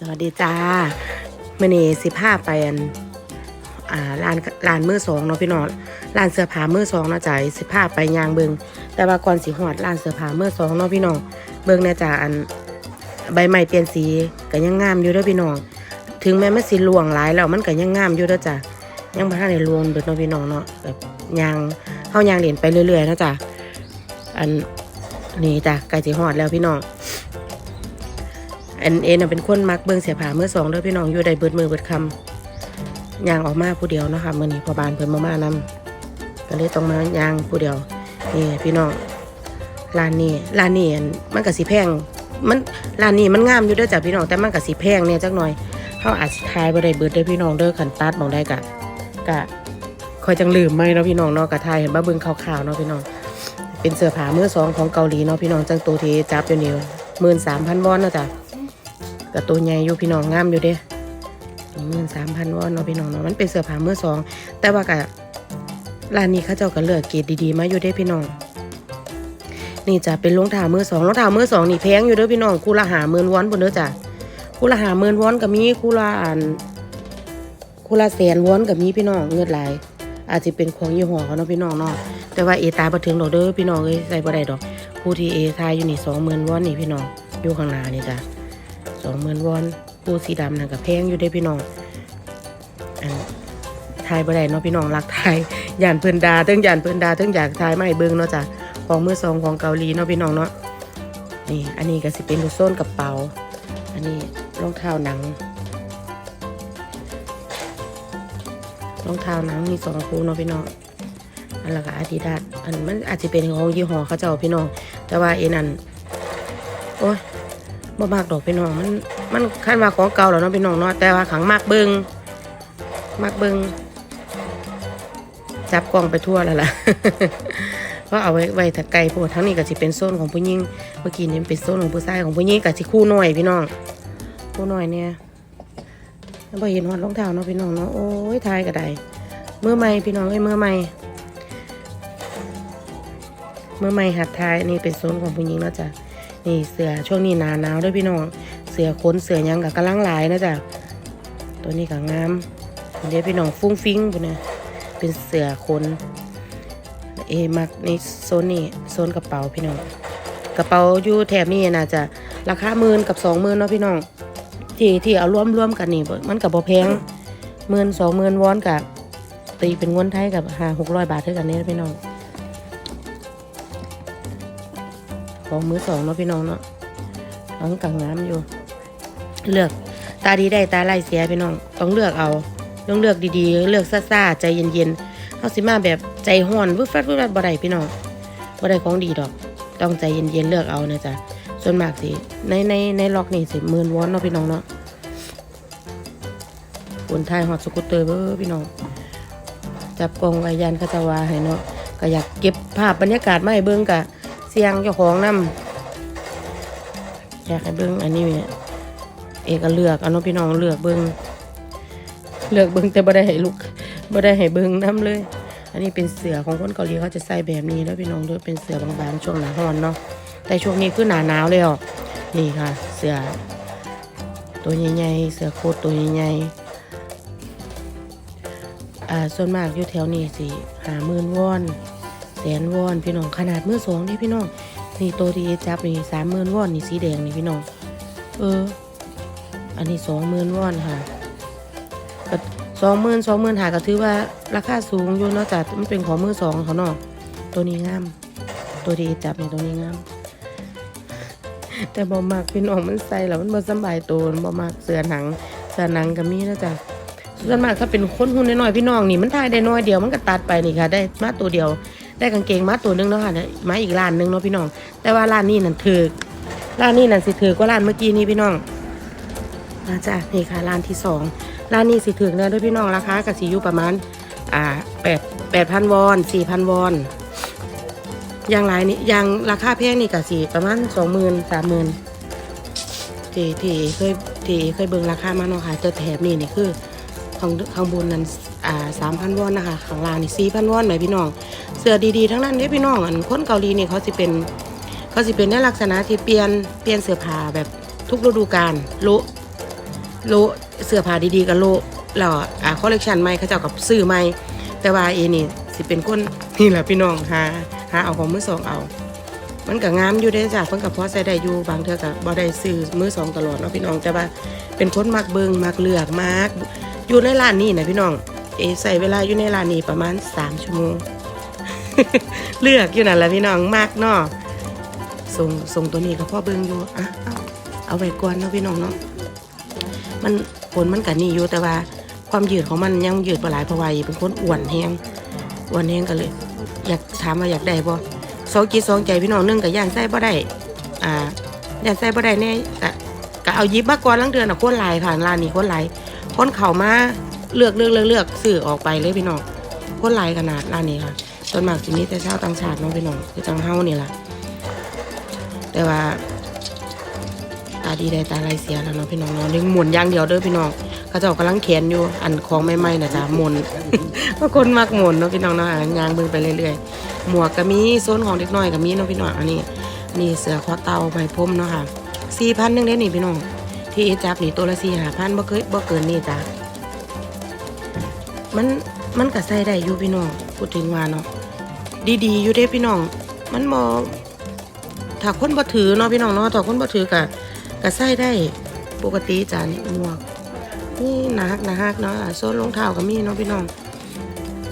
สวัสดีจ้ามื่อนี้สิพาไปอันอ่าร้านร้านมือสองเนาะพี่น้องร้านเสื้อผ้ามือสองเนาะจ้าสิพาไปยางเบิงแต่ว่าก่อนสิหอดร้านเสื้อผ้ามือสองเนาะพี่น้องเบิงเนี่ยจ้าอันใบไม้เปลี่ยนสีก็ยังงามอยู่ด้อพี่น้องถึงแม้มันสิลวงหลายแล้วมันก็ยังงามอยู่ด้อจ้ายังบ่ทันได้ลวงเบิดเนาะพี่น้องเนาะแบบยางเฮายางเหรียญไปเรื่อยๆนะจ้าอันนี่จ้ะใกล้สิหอดแล้วพี่น้อง อันเอ็นเป็นคนมักเบิ่งเสียผาเมื่อสองเด้อพี่น้องอยู่ได้เบิดมือเบิดคำยางออกมาผู้เดียวเนาะค่ะมื่อนี้พอบานเพิ่นมามานำก็เลยต้องมายางผู้เดียวนี่พี่น้องร้านนี้ร้านนี้อันมันก็สิแพงมันร้านนี้มันงามอยู่ด้อจ้ะพี่น้องแต่มันก็สิแพงเนี่ยจักหน่อยเฮาอาจสิทายบ่ได้เบิดเด้พี่น้องเด้อคันตัดบ่ได้กะกะคอยจังลืมไหมเนาะพี่น้องเนาะกะทายเห็นบ่เบิ่งข่าวๆเนาะพี่น้องเป็นเสื้อผ้ามือสองของเกาหลีเนาะพี่น้องจังตัวทีจับอยู่นี่13,000วอนเนาะจ้ะ กับตัวใหญ่อยู่พี่น้องงามอยู่เด้หมื่นสามพันวอนเนาะพี่น้องเนาะมันเป็นเสื้อผ้ามือสอง แต่ว่ากับร้านนี้เขาเจ้าก็เลือกเกรดดีๆมาอยู่เด้พี่น้อง นี่จะเป็นรองเท้ามือสองรองเท้ามือสองนี่แพงอยู่เด้อพี่น้องคู่ละหาหมื่นวอนบนเด้อจ้ะคู่ละหาหมื่นวอนก็มีคู่ละอันคู่ละแสนวอนก็มีพี่น้องเงือดไหลายอาจจะเป็นของยี่ห้อเขาเนาะพี่น้องเนาะแต่ว่าเอตาบ่ถึงดอกเด้อพี่น้องเอ้ยใส่บ่ได้ดอกคู่ที่เอทายอยู่นี่สองหมื่นวอนนี่พี่น้องอยู่ข้างหน้านี่จ้ะ สองหมื่นวอนปูสีดำนั่นกับแพงอยู่ได้พี่น้องอันทายบ่ได้เนาะพี่น้องรักทายยานเพิ่นดาเทั้งยานเพิ่นดาเทั้งอยากทายไม่เบิ่งเนาะจ้ะของมือสองของเกาหลีเนาะพี่น้องเนาะนี่อันนี้ก็สิเป็นลูกโซ่นกระเป๋า อันนี้รองเท้าหนังรองเท้าหนังมีสองคู่เนาะพี่น้องอันละก็อาดิดาสอันมันอาจจะเป็นของยี่ห้อเขาเจ้าพี่น้อง แต่ว่าเอ็นันโอ้ย บ่มากดอกพี่น้องมันมันคันว่าของเก่าแล้วเนาะพี่น้องเนาะแต่ว่าขังมากเบิงมากเบิงจับกล้องไปทั่วแล้วล่ะเพราะเอาไว้ไว้ถ้าไกลพวกทั้งนี้ก็สิเป็นโซนของผู้หญิงเมื่อกี้นี่เป็นโซนของผู้ชายของผู้หญิงก็สิคู่หน้อยพี่น้องคู่หน้อยเนี่ยแล้วพอเห็นหอดรองเท้าเนาะพี่น้องเนาะโอ้ยทายก็ได้มือใหม่พี่น้องเอ้ยมือใหม่เมื่อใหม่หัดทายนนี่เป็นโซนของผู้หญิงเนาะจ้ะ นี่เสือช่วงนี้หนาหนาวด้วยพี่น้อง เสือขนเสือยังกับกำลังหลายนะจ๊ะตัวนี้ก็งามเดี๋ยวพี่น้องฟุ้งฟิ้งปุ่นนะเป็นเสือขนเอมักในโซนนี้โซนกระเป๋าพี่น้องกระเป๋าอยู่แถบนี้น่าจะราคาหมื่นกับสองหมื่นเนาะพี่น้องที่ที่เอาร่วมรวมกันนี่มันกับบ่แพงหมื่นสองหมื่นวอนกับตีเป็นเงินไทยกับห้าหกร้อยบาทเท่ากันนี่พี่น้อง ของมือสองเนาะพี่น้องเนาะน้องกังน้ำอยู่ เลือกตาดีได้ตาไล่เสียพี่น้องต้องเลือกเอาต้องเลือกดีๆ เลือกซ่าๆใจเย็นๆเขาสิมาแบบใจห้อนวึดฟัดวึดฟัดบ่ได้พี่น้องบ่ได้ของดีดอก ต้องใจเย็นๆเลือกเอานะจ๊ะส่วนมากสิในในในล็อกนี่สิหมื่นวอนเนาะพี่น้องเนาะคนไทยฮอดสกูตเตอร์เบ้อพี่น้องจับกองไว้ยันเขาจะว่าให้เนาะก็อยากเก็บภาพบรรยากาศมาให้เบิ่งกะ สียงเจ้าของนำอยากให้เบิ้งอันนี้เนี่ยเอกเลือกเอาน้องพี่น้องเลือกเบิ้งเลือกเบิ้งแต่บ่ได้ให้ลูกบ่ได้ให้เบิ้งนํเลย อันนี้เป็นเสือของคนเกาหลีเขาจะใส่แบบนี้แล้วพี่น้องด้วยเป็นเสือบางๆช่วงหน้าร้อนเนาะแต่ช่วงนี้คือหนาหนาวเลยอะนี่ค่ะ เสือตัวใหญ่ๆเสือโคตรตัวใหญ่ๆอ่าส่วนมากอยู่แถวนี้สิหาหมื่นวอน แสนวอนพี่น้องขนาดมือสองนี่พี่น้องนี่ตัวที่จับนี่สามหมื่นวอนนี่สีแดงนี่พี่น้อง เออ อันนี้สองหมื่นวอนค่ะก็สองหมื่นสองหมื่นหาก็ถือว่าราคาสูงอยู่นาะจ้ะมันเป็นของมือสองเขาเนาะตัวนี้งาม ตัวที่จับนี่ตัวนี้งาม แต่บ่มากพี่น้องมันใส่แล้วมันบ่สบายตัวบ่มากเสื้อหนังเสื้อหนังก็มีนะจ๊ะส่วนมากถ้าเป็นคนหุ่นน้อยๆพี่น้องนี่มันทายได้น้อยเดียวมันก็ตัดไปนี่ค่ะ ได้มาตัวเดียว ได้กางเกงมาตัวหนึงเนาะค่ะเนี่ยมาอีกร้านหนึงเนาะพี่น้อง แต่ว่าร้านนี้นั่นถือร้านนี้นั่นสิถือกว่าร้านเมื่อกี้นี้พี่น้องมาจ้ะนี่ค่ะร้านที่สองร้านนี้สิถือเนี่ยด้วยพี่น้องราคากับสีอยู่ประมาณอ่าแปดแปดพันวอนสี่พันวอนอย่างไรนี่อย่างราคาแพงนี่กับสีประมาณสองหมื่นสามหมื่นที่ที่เคยที่เคยเบิ่งราคามาเนาะค่ะจะแถบนี่นี่คือ ข้างข้างบนนั้นอ่าสามพันวอนนะคะข้างล่างนี่สี่พันวอนไหมพี่น้อง เสื้อดีๆทั้งนั้นเด้พี่น้องอันคนเกาหลีนี่เขาสิเป็นเขาสิเป็นในลักษณะที่เปลี่ยนเปลี่ยนเสื้อผ้าแบบทุกฤดูกาลลุโลเสื้อผ้าดีๆกับโลแล้วอ่าคอลเลกชันใหม่เขาเจ้ากับซื้อใหม่แต่ว่าเอนี่สิเป็นคนนี่แหละพี่น้องหาหาเอาของมือสองเอามันก็งามอยู่เด้จ้ะเพิ่นก็พอใส่ได้อยู่บางเทื่อก็บ่ได้ซื้อมือสองตลอดเนาะพี่น้องแต่ว่าเป็นคนมักเบิงมักเลือกมัก อยู่ในร้านนี้นะพี่น้อง เอใส่เวลาอยู่ในร้านนี้ประมาณ3ชั่วโมง เลือกอยู่นั่นแหละพี่น้องมากเนาะส่งส่งตัวนี้ก็พ่อเบิงอยู่อะเอาเอาไว้ก่อนเนาะพี่น้องเนาะมันผลมันก็นี่อยู่แต่ว่า ความยืดของมันยังยืดบ่หลายเพราะว่าเป็นคนอ้วนแฮงอ้วนแฮงก็เลย อยากถามว่าอยากได้บ่สองจิตสองใจพี่น้องนึงก็ย่านใส่บ่ได้อ่าย่านใส่บ่ได้แน่ก็ก็เอายิบมาก่อนลังเดือนน่ะคนหลายค่ะร้านนี้คนหลาย คนเข้ามาเลือกเลือกเลือกเลือกซื้อออกไปเลยพี่น้องคนหลายขนาดร้านนี้ค่ะส่วนมากสิมีแต่ชาวต่างชาติน้องพี่น้องคือจังเฮานี่แหละแต่ว่าตาดีได้ตาไรเสียแล้วเนาะพี่น้องเนาะนี่หมุนอย่างเดียวเด้อพี่น้องเขาเจ้ากำลังเขียนอยู่อันของใหม่ๆนะจ๊ะหมุนบางคนมักหมุนเนาะพี่น้องเนาะอะยางเบิ่งไปเรื่อยๆหมวกก็มีโซนของเด็กน้อยก็มีเนาะพี่น้องอันนี้นี่เสือคอเต่าไม้พรมเนาะค่ะสี่พันนึงเด้นี่พี่น้อง ที่เอจับนี่ตัวละสี่ห้าพันบ่เคยบ่เกินนี่จ้ะมันมันก็ใส่ได้อยู่พี่น้องพูดถึงว่าเนาะดีๆอยู่เด้พี่น้อง มันบ่ถ้าคนบ่ถือเนาะพี่น้องเนาะถ้าคนบ่ถือก็ก็ใส่ได้ปกติจ้ะนี่หมวกนี่หนาฮักหนาฮักเนาะโซนรองเท้าก็มีเนาะพี่น้อง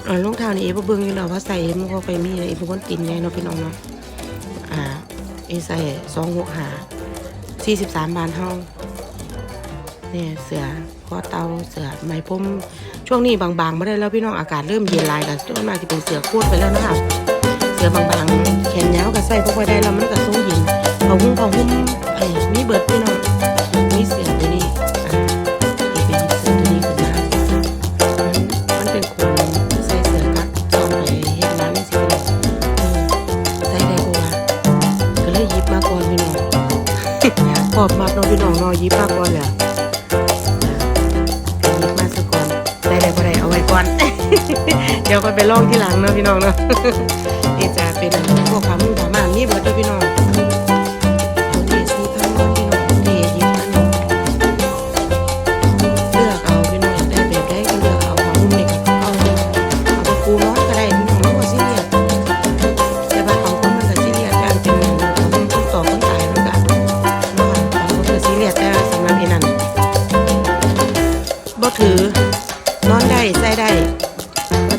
อ่ารองเท้านี่เอฟเบิ่งอยู่แล้วว่าใส่มันก็ไปมีเอฟเป็นคนตินไงเนาะพี่น้องเนาะอ่าเอใส่สองหกหาสี่สิบสามบาทเท่า เนี่ยเสือคอเตาเสือไหมพรมช่วงนี้บางๆไม่ได้แล้วพี่น้องอากาศเริ่มเย็นลายกันต้นมากจะเป็นเสือโคตรไปแล้วนะคะเสือบางๆแขนยาวกับใส่พวกไว้ได้แล้วมันก็สู้เย็นเขาหุ้มเขาหุ้มไอ้มีเบิดพี่น้องมีเสือ ก่อน เดี๋ยวก็ไปลองที่หลังเนาะพี่น้องเนาะนี่จะเป็นพวกผ้ามือผ้าม่านนี่เบอพี่น้องตัว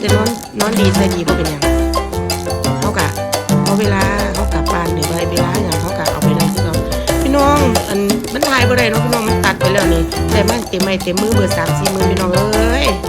จะนอนนอนดีใจดีบ่เป็นอยังเขากะพอเวลาเขากลับบ้านหรือว่าเวลาอย่างเขากะเอาไปได้คือเขาพี่น้องอันมันทายบ่ได้เนาะพี่น้องมันตัดไปแล้วนี่แต่มันเต็มไม้เต็มมือเบอร์สามสี่มือพี่น้องเอ้ย